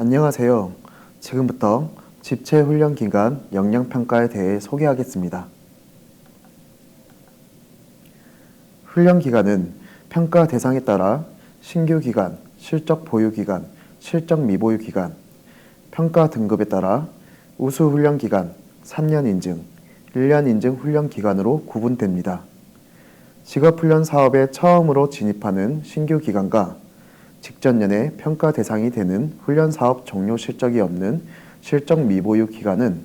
안녕하세요. 지금부터 집체 훈련 기간 역량 평가에 대해 소개하겠습니다. 훈련 기간은 평가 대상에 따라 신규 기간, 실적 보유 기간, 실적 미보유 기간, 평가 등급에 따라 우수 훈련 기간, 3년 인증, 1년 인증 훈련 기간으로 구분됩니다. 직업 훈련 사업에 처음으로 진입하는 신규 기관과 직전년에 평가 대상이 되는 훈련 사업 종료 실적이 없는 실적 미보유 기관은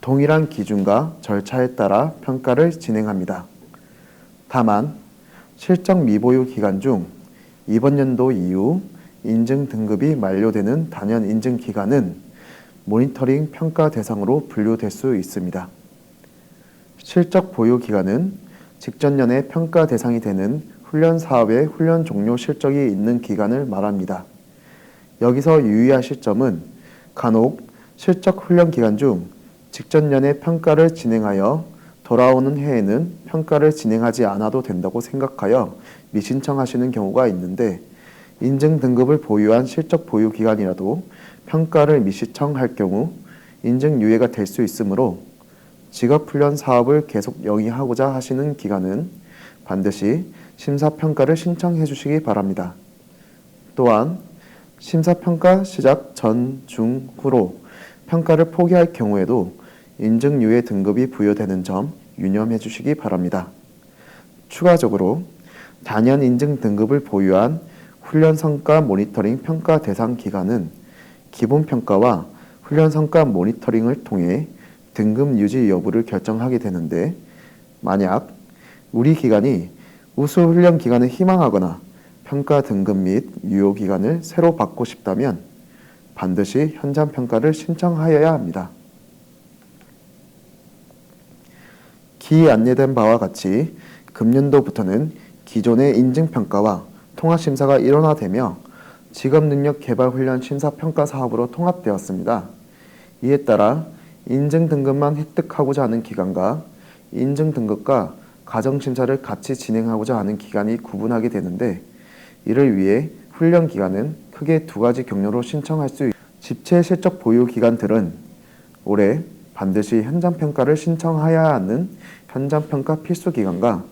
동일한 기준과 절차에 따라 평가를 진행합니다. 다만 실적 미보유 기간 중 이번 연도 이후 인증 등급이 만료되는 단연 인증 기간은 모니터링 평가 대상으로 분류될 수 있습니다. 실적 보유 기간은 직전년에 평가 대상이 되는 훈련 사업의 훈련 종료 실적이 있는 기간을 말합니다. 여기서 유의하실 점은 간혹 실적 훈련 기간 중 직전년에 평가를 진행하여 돌아오는 해에는 평가를 진행하지 않아도 된다고 생각하여 미신청하시는 경우가 있는데 인증 등급을 보유한 실적 보유 기간이라도 평가를 미신청할 경우 인증 유예가 될 수 있으므로 직업 훈련 사업을 계속 영위하고자 하시는 기간은 반드시 심사평가를 신청해 주시기 바랍니다. 또한 심사평가 시작 전, 중, 후로 평가를 포기할 경우에도 인증유예 등급이 부여되는 점 유념해 주시기 바랍니다. 추가적으로 단연 인증 등급을 보유한 훈련 성과 모니터링 평가 대상 기관은 기본 평가와 훈련 성과 모니터링을 통해 등급 유지 여부를 결정하게 되는데 만약 우리 기관이 우수 훈련 기간을 희망하거나 평가 등급 및 유효 기간을 새로 받고 싶다면 반드시 현장 평가를 신청하여야 합니다. 기 안내된 바와 같이 금년도부터는 기존의 인증 평가와 통합 심사가 일원화되며 직업 능력 개발 훈련 심사 평가 사업으로 통합되었습니다. 이에 따라 인증 등급만 획득하고자 하는 기관과 인증 등급과 가정 심사를 같이 진행하고자 하는 기관이 구분하게 되는데 이를 위해 훈련 기간은 크게 두 가지 경로로 신청할 수 있. 집체 실적 보유 기관들은 올해 반드시 현장 평가를 신청하여야 하는 현장 평가 필수 기간과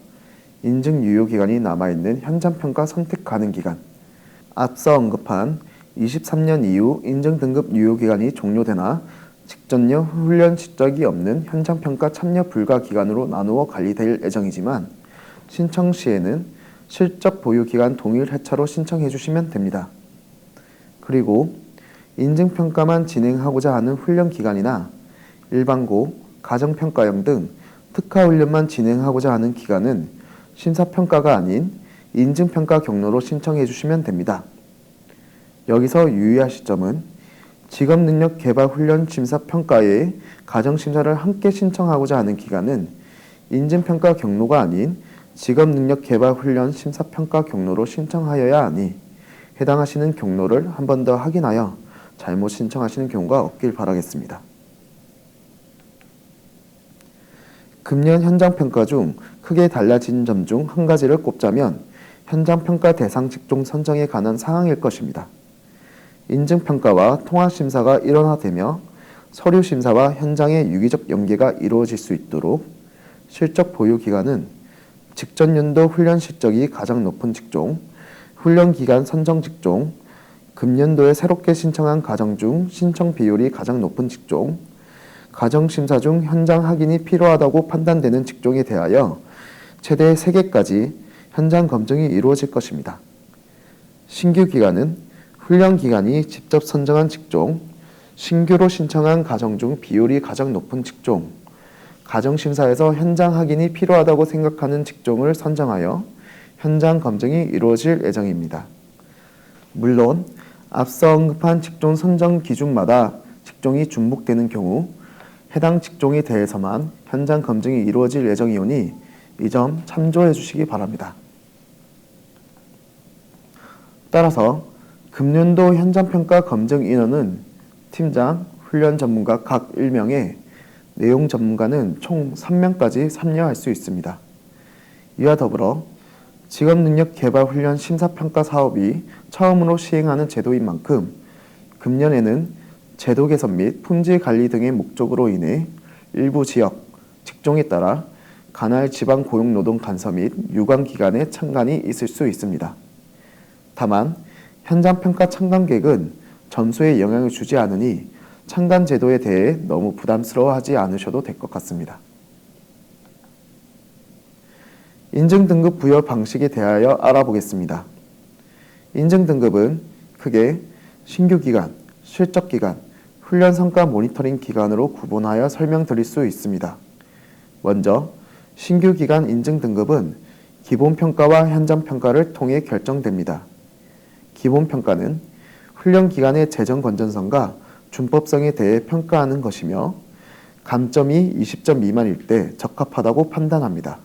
인증 유효 기간이 남아 있는 현장 평가 선택 가능 기간. 앞서 언급한 23년 이후 인증 등급 유효 기간이 종료되나 직전년 훈련 실적이 없는 현장 평가 참여 불가 기간으로 나누어 관리될 예정이지만 신청 시에는 실적 보유 기간 동일 회차로 신청해 주시면 됩니다. 그리고 인증 평가만 진행하고자 하는 훈련 기간이나 일반고, 가정 평가형 등 특화 훈련만 진행하고자 하는 기간은 심사 평가가 아닌 인증 평가 경로로 신청해 주시면 됩니다. 여기서 유의하실 점은 직업능력 개발 훈련 심사 평가에 가정 심사를 함께 신청하고자 하는 기간은 인증 평가 경로가 아닌 직업능력 개발 훈련 심사 평가 경로로 신청하여야 하니 해당하시는 경로를 한 번 더 확인하여 잘못 신청하시는 경우가 없길 바라겠습니다. 금년 현장 평가 중 크게 달라진 점 중 한 가지를 꼽자면 현장 평가 대상 직종 선정에 관한 사항일 것입니다. 인증평가와 통합심사가 일원화되며 서류심사와 현장의 유기적 연계가 이루어질 수 있도록 실적 보유 기간은 직전 연도 훈련 실적이 가장 높은 직종, 훈련 기간 선정 직종, 금년도에 새롭게 신청한 가정 중 신청 비율이 가장 높은 직종, 가정 심사 중 현장 확인이 필요하다고 판단되는 직종에 대하여 최대 3개까지 현장 검증이 이루어질 것입니다. 신규 기간은 훈련 기간이 직접 선정한 직종, 신규로 신청한 가정 중 비율이 가장 높은 직종, 가정심사에서 현장 확인이 필요하다고 생각하는 직종을 선정하여 현장 검증이 이루어질 예정입니다. 물론 앞서 언급한 직종 선정 기준마다 직종이 중복되는 경우 해당 직종에 대해서만 현장 검증이 이루어질 예정이오니 이 점 참조해 주시기 바랍니다. 따라서 금년도 현장평가 검증 인원은 팀장, 훈련 전문가 각 1명에 내용 전문가는 총 3명까지 참여할 수 있습니다. 이와 더불어 직업능력 개발 훈련 심사평가 사업이 처음으로 시행하는 제도인 만큼 금년에는 제도 개선 및 품질 관리 등의 목적으로 인해 일부 지역, 직종에 따라 관할 지방 고용노동 간서 및 유관 기관의 참관이 있을 수 있습니다. 다만 현장 평가 참관객은 점수에 영향을 주지 않으니 참관 제도에 대해 너무 부담스러워하지 않으셔도 될 것 같습니다. 인증 등급 부여 방식에 대하여 알아보겠습니다. 인증 등급은 크게 신규 기간, 실적 기간, 훈련 성과 모니터링 기간으로 구분하여 설명드릴 수 있습니다. 먼저 신규 기간 인증 등급은 기본 평가와 현장 평가를 통해 결정됩니다. 기본 평가는 훈련 기간의 재정 건전성과 준법성에 대해 평가하는 것이며 감점이 20점 미만일 때 적합하다고 판단합니다.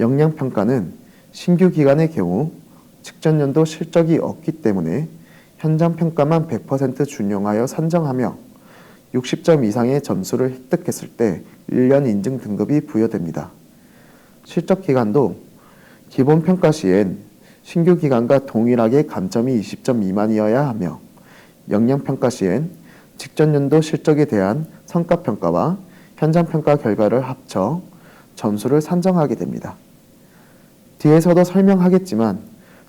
역량 평가는 신규 기간의 경우 직전 연도 실적이 없기 때문에 현장 평가만 100% 준용하여 산정하며 60점 이상의 점수를 획득했을 때 1년 인증 등급이 부여됩니다. 실적 기간도 기본 평가 시엔 신규 기간과 동일하게 감점이 20점 미만이어야 하며 역량 평가 시엔 직전 연도 실적에 대한 성과 평가와 현장 평가 결과를 합쳐 점수를 산정하게 됩니다. 뒤에서도 설명하겠지만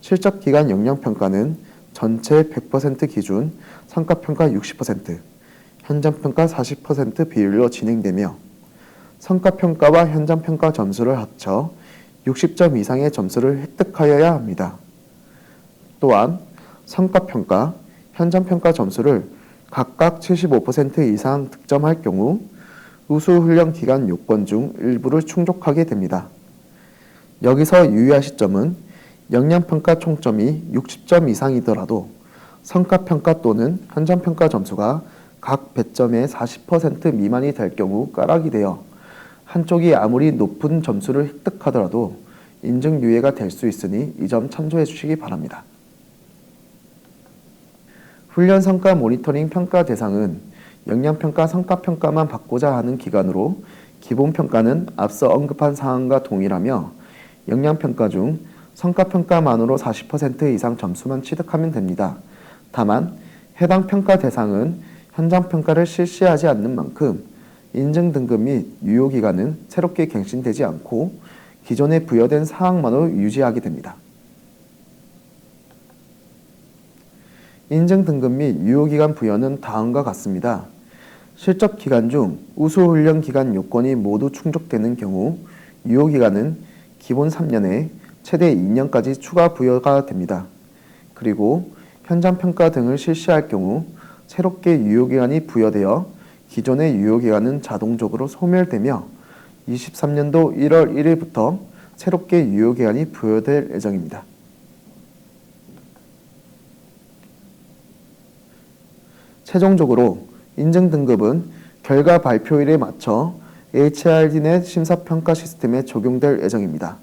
실적 기간 역량 평가는 전체 100% 기준 성과 평가 60%, 현장 평가 40% 비율로 진행되며 성과 평가와 현장 평가 점수를 합쳐 60점 이상의 점수를 획득하여야 합니다. 또한 성과 평가, 현장 평가 점수를 각각 75% 이상 득점할 경우 우수 훈련 기간 요건 중 일부를 충족하게 됩니다. 여기서 유의하실 점은 역량평가 총점이 60점 이상이더라도 성과평가 또는 현장평가 점수가 각 배점의 40% 미만이 될 경우 까락이 되어 한쪽이 아무리 높은 점수를 획득하더라도 인증 유예가 될 수 있으니 이 점 참조해 주시기 바랍니다. 훈련 성과 모니터링 평가 대상은 역량 평가 성과 평가만 받고자 하는 기관으로 기본 평가는 앞서 언급한 사항과 동일하며 역량 평가 중 성과 평가만으로 40% 이상 점수만 취득하면 됩니다. 다만 해당 평가 대상은 현장 평가를 실시하지 않는 만큼 인증 등급 및 유효 기간은 새롭게 갱신되지 않고 기존에 부여된 사항만으로 유지하게 됩니다. 인증 등급 및 유효 기간 부여는 다음과 같습니다. 실적 기간 중 우수 훈련 기간 요건이 모두 충족되는 경우 유효 기간은 기본 3년에 최대 2년까지 추가 부여가 됩니다. 그리고 현장 평가 등을 실시할 경우 새롭게 유효 기간이 부여되어 기존의 유효기간은 자동적으로 소멸되며 23년도 1월 1일부터 새롭게 유효기간이 부여될 예정입니다. 최종적으로 인증 등급은 결과 발표일에 맞춰 HRD넷 심사평가 시스템에 적용될 예정입니다.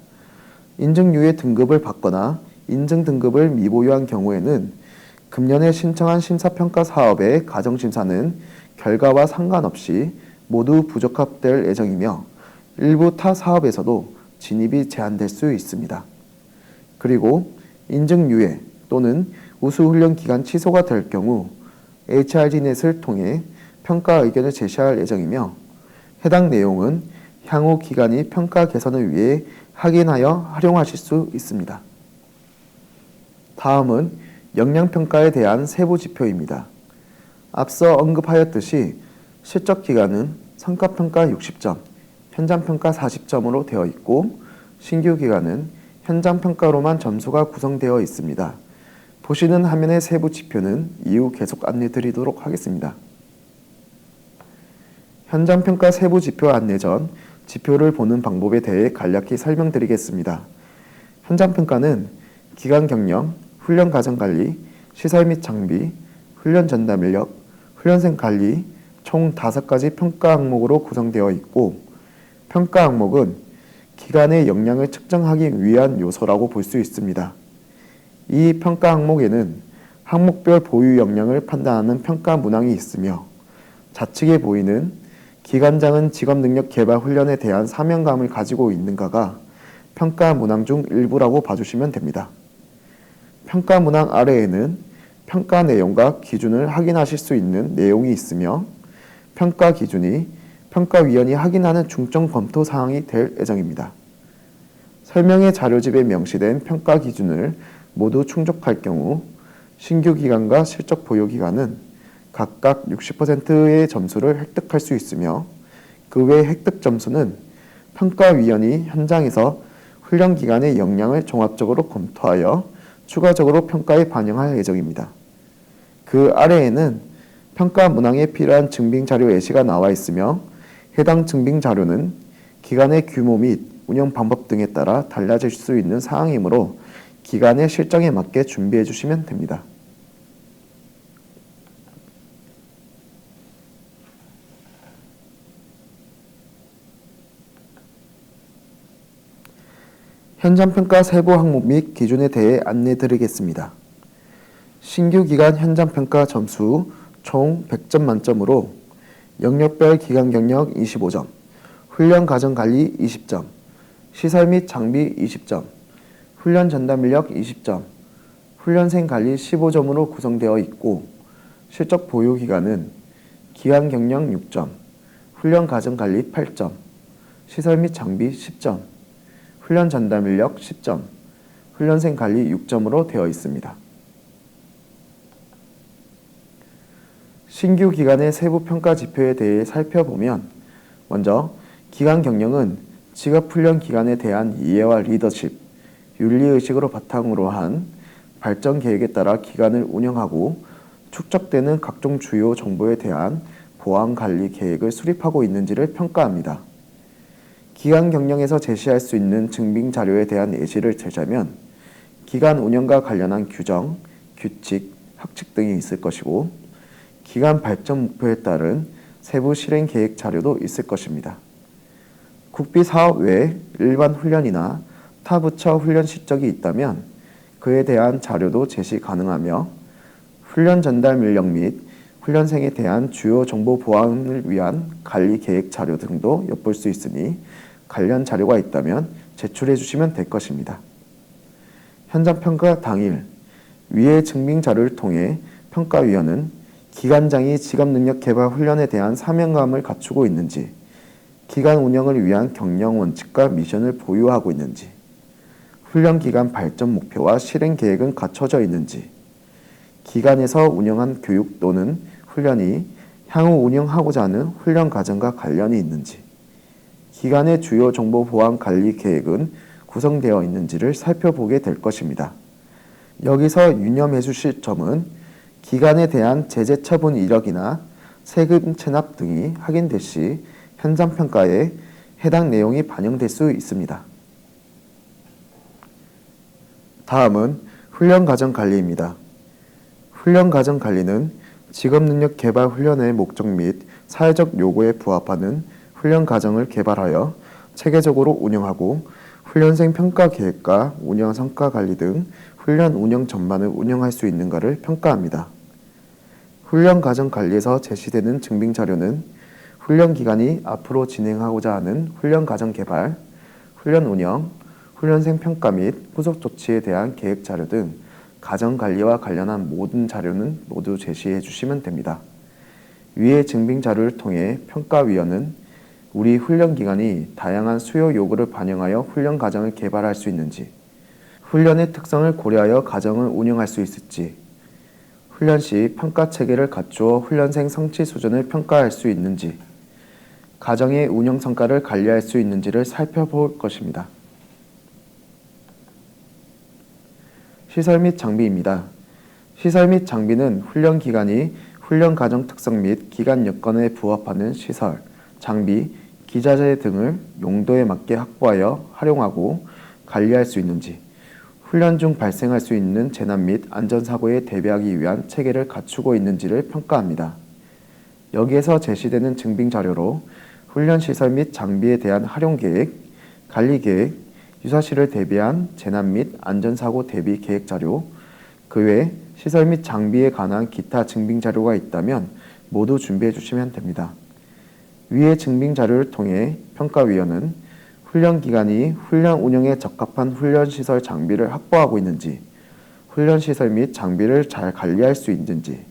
인증유예 등급을 받거나 인증 등급을 미보유한 경우에는 금년에 신청한 심사평가 사업의 가정심사는 결과와 상관없이 모두 부적합될 예정이며 일부 타 사업에서도 진입이 제한될 수 있습니다. 그리고 인증 유예 또는 우수훈련 기간 취소가 될 경우 HRD넷을 통해 평가 의견을 제시할 예정이며 해당 내용은 향후 기간이 평가 개선을 위해 확인하여 활용하실 수 있습니다. 다음은 역량평가에 대한 세부 지표입니다. 앞서 언급하였듯이 실적 기간은 성과평가 60점, 현장평가 40점으로 되어 있고 신규 기간은 현장평가로만 점수가 구성되어 있습니다. 보시는 화면의 세부 지표는 이후 계속 안내 드리도록 하겠습니다. 현장평가 세부 지표 안내 전 지표를 보는 방법에 대해 간략히 설명드리겠습니다. 현장평가는 기간 경영, 훈련 과정 관리, 시설 및 장비, 훈련 전담 인력, 훈련생 관리 총 5가지 평가 항목으로 구성되어 있고 평가 항목은 기간의 역량을 측정하기 위한 요소라고 볼 수 있습니다. 이 평가 항목에는 항목별 보유 역량을 판단하는 평가 문항이 있으며 좌측에 보이는 기관장은 직업 능력 개발 훈련에 대한 사명감을 가지고 있는가가 평가 문항 중 일부라고 봐주시면 됩니다. 평가 문항 아래에는 평가 내용과 기준을 확인하실 수 있는 내용이 있으며 평가 기준이 평가위원이 확인하는 중점 검토 사항이 될 예정입니다. 설명의 자료집에 명시된 평가 기준을 모두 충족할 경우 신규 기간과 실적 보유 기간은 각각 60%의 점수를 획득할 수 있으며 그 외 획득 점수는 평가위원이 현장에서 훈련 기간의 역량을 종합적으로 검토하여 추가적으로 평가에 반영할 예정입니다. 그 아래에는 평가 문항에 필요한 증빙 자료 예시가 나와 있으며 해당 증빙 자료는 기관의 규모 및 운영 방법 등에 따라 달라질 수 있는 사항이므로 기관의 실정에 맞게 준비해 주시면 됩니다. 현장 평가 세부 항목 및 기준에 대해 안내 드리겠습니다. 신규 기간 현장 평가 점수 총 100점 만점으로 영역별 기간 경력 25점, 훈련 과정 관리 20점, 시설 및 장비 20점, 훈련 전담 인력 20점, 훈련생 관리 15점으로 구성되어 있고 실적 보유 기간은 기간 경력 6점, 훈련 과정 관리 8점, 시설 및 장비 10점, 훈련 전담 인력 10점, 훈련생 관리 6점으로 되어 있습니다. 신규 기간의 세부 평가 지표에 대해 살펴보면 먼저 기간 경영은 직업 훈련 기간에 대한 이해와 리더십, 윤리 의식으로 바탕으로 한 발전 계획에 따라 기간을 운영하고 축적되는 각종 주요 정보에 대한 보안 관리 계획을 수립하고 있는지를 평가합니다. 기간 경영에서 제시할 수 있는 증빙 자료에 대한 예시를 들자면 기간 운영과 관련한 규정, 규칙, 학칙 등이 있을 것이고 기간 발전 목표에 따른 세부 실행 계획 자료도 있을 것입니다. 국비 사업 외 일반 훈련이나 타 부처 훈련 실적이 있다면 그에 대한 자료도 제시 가능하며 훈련 전달 인력 및 훈련생에 대한 주요 정보 보안을 위한 관리 계획 자료 등도 엿볼 수 있으니 관련 자료가 있다면 제출해 주시면 될 것입니다. 현장 평가 당일 위의 증빙 자료를 통해 평가위원은 기관장이 직업 능력 개발 훈련에 대한 사명감을 갖추고 있는지, 기간 운영을 위한 경영 원칙과 미션을 보유하고 있는지, 훈련 기간 발전 목표와 실행 계획은 갖춰져 있는지, 기관에서 운영한 교육 또는 훈련이 향후 운영하고자 하는 훈련 과정과 관련이 있는지, 기관의 주요 정보 보안 관리 계획은 구성되어 있는지를 살펴보게 될 것입니다. 여기서 유념해 주실 점은 기관에 대한 제재 처분 이력이나 세금 체납 등이 확인될 시 현장 평가에 해당 내용이 반영될 수 있습니다. 다음은 훈련 과정 관리입니다. 훈련 과정 관리는 직업 능력 개발 훈련의 목적 및 사회적 요구에 부합하는 훈련 과정을 개발하여 체계적으로 운영하고 훈련생 평가 계획과 운영 성과 관리 등 훈련 운영 전반을 운영할 수 있는가를 평가합니다. 훈련 과정 관리에서 제시되는 증빙 자료는 훈련 기간이 앞으로 진행하고자 하는 훈련 과정 개발, 훈련 운영, 훈련생 평가 및 후속 조치에 대한 계획 자료 등 가정 관리와 관련한 모든 자료는 모두 제시해 주시면 됩니다. 위의 증빙 자료를 통해 평가위원은 우리 훈련 기간이 다양한 수요 요구를 반영하여 훈련 과정을 개발할 수 있는지, 훈련의 특성을 고려하여 과정을 운영할 수 있을지, 훈련 시 평가 체계를 갖추어 훈련생 성취 수준을 평가할 수 있는지, 가정의 운영 성과를 관리할 수 있는지를 살펴볼 것입니다. 시설 및 장비입니다. 시설 및 장비는 훈련 기간이 훈련 과정 특성 및 기간 여건에 부합하는 시설, 장비, 기자재 등을 용도에 맞게 확보하여 활용하고 관리할 수 있는지, 훈련 중 발생할 수 있는 재난 및 안전사고에 대비하기 위한 체계를 갖추고 있는지를 평가합니다. 여기에서 제시되는 증빙 자료로 훈련 시설 및 장비에 대한 활용 계획, 관리 계획, 유사시를 대비한 재난 및 안전사고 대비 계획 자료, 그 외 시설 및 장비에 관한 기타 증빙 자료가 있다면 모두 준비해 주시면 됩니다. 위의 증빙 자료를 통해 평가위원은 훈련 기간이 훈련 운영에 적합한 훈련 시설 장비를 확보하고 있는지, 훈련 시설 및 장비를 잘 관리할 수 있는지,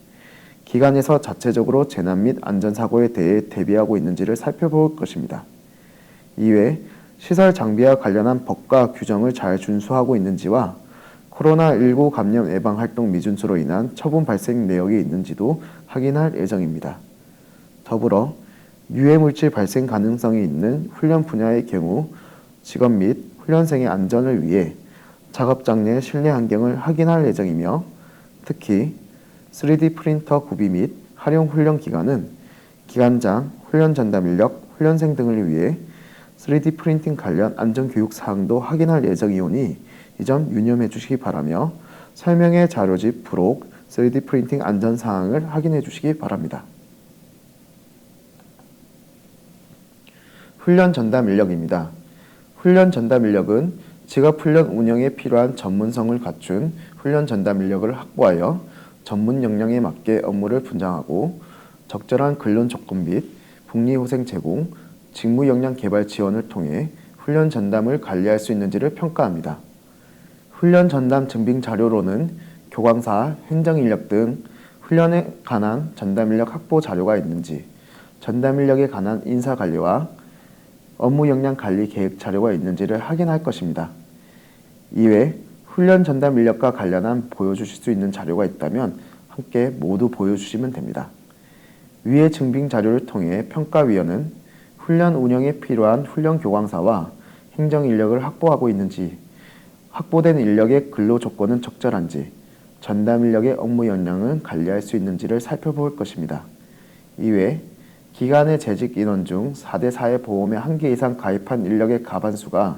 기관에서 자체적으로 재난 및 안전사고에 대해 대비하고 있는지를 살펴볼 것입니다. 이외 시설 장비와 관련한 법과 규정을 잘 준수하고 있는지와 코로나19 감염 예방 활동 미준수로 인한 처분 발생 내역이 있는지도 확인할 예정입니다. 더불어 유해 물질 발생 가능성이 있는 훈련 분야의 경우 직업 및 훈련생의 안전을 위해 작업 장 내 실내 환경을 확인할 예정이며 특히 3D 프린터 구비 및 활용 훈련 기간은 기관장, 훈련 전담 인력, 훈련생 등을 위해 3D 프린팅 관련 안전 교육 사항도 확인할 예정이오니 이 점 유념해 주시기 바라며 설명의 자료집 부록 3D 프린팅 안전 사항을 확인해 주시기 바랍니다. 훈련 전담 인력입니다. 훈련 전담 인력은 직업 훈련 운영에 필요한 전문성을 갖춘 훈련 전담 인력을 확보하여 전문 역량에 맞게 업무를 분장하고 적절한 근론 조건 및 복리후생 제공, 직무 역량 개발 지원을 통해 훈련 전담을 관리할 수 있는지를 평가합니다. 훈련 전담 증빙 자료로는 교광사, 행정 인력 등 훈련에 관한 전담 인력 확보 자료가 있는지, 전담 인력에 관한 인사 관리와 업무 역량 관리 계획 자료가 있는지를 확인할 것입니다. 이외 훈련 전담 인력과 관련한 보여주실 수 있는 자료가 있다면 함께 모두 보여주시면 됩니다. 위의 증빙 자료를 통해 평가위원은 훈련 운영에 필요한 훈련 교광사와 행정 인력을 확보하고 있는지, 확보된 인력의 근로 조건은 적절한지, 전담 인력의 업무 역량을 관리할 수 있는지를 살펴볼 것입니다. 이외 기간의 재직 인원 중 4대 4의 보험에 한 개 이상 가입한 인력의 가반수가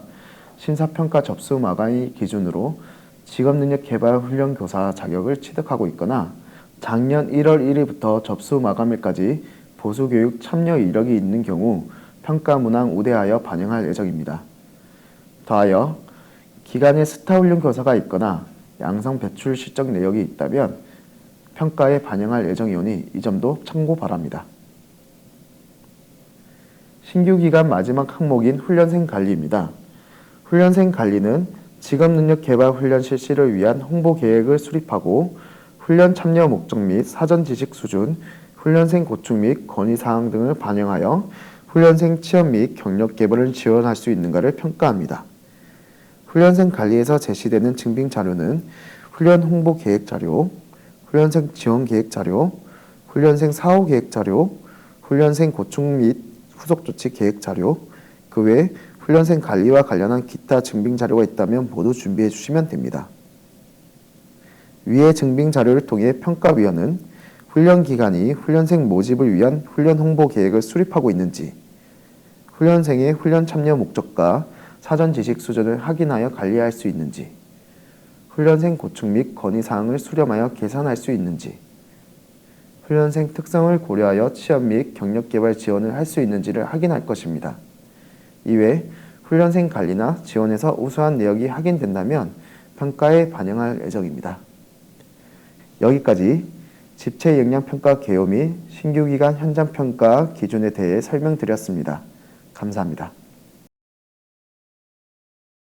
심사평가 접수 마감일 기준으로 직업능력 개발 훈련 교사 자격을 취득하고 있거나 작년 1월 1일부터 접수 마감일까지 보수교육 참여 이력이 있는 경우 평가 문항 우대하여 반영할 예정입니다. 더하여 기간에 스타 훈련 교사가 있거나 양성 배출 실적 내역이 있다면 평가에 반영할 예정이오니 이 점도 참고 바랍니다. 신규 기간 마지막 항목인 훈련생 관리입니다. 훈련생 관리는 직업 능력 개발 훈련 실시를 위한 홍보 계획을 수립하고 훈련 참여 목적 및 사전 지식 수준, 훈련생 고충 및 건의 사항 등을 반영하여 훈련생 취업 및 경력 개발을 지원할 수 있는가를 평가합니다. 훈련생 관리에서 제시되는 증빙 자료는 훈련 홍보 계획 자료, 훈련생 지원 계획 자료, 훈련생 사후 계획 자료, 훈련생 고충 및 후속 조치 계획 자료, 그외 훈련생 관리와 관련한 기타 증빙 자료가 있다면 모두 준비해 주시면 됩니다. 위의 증빙 자료를 통해 평가위원은 훈련 기간이 훈련생 모집을 위한 훈련 홍보 계획을 수립하고 있는지, 훈련생의 훈련 참여 목적과 사전 지식 수준을 확인하여 관리할 수 있는지, 훈련생 고충 및 건의 사항을 수렴하여 계산할 수 있는지, 훈련생 특성을 고려하여 취업 및 경력 개발 지원을 할 수 있는지를 확인할 것입니다. 이외 훈련생 관리나 지원에서 우수한 내역이 확인된다면 평가에 반영할 예정입니다. 여기까지 집체 역량 평가 개요 및 신규 기간 현장 평가 기준에 대해 설명드렸습니다. 감사합니다.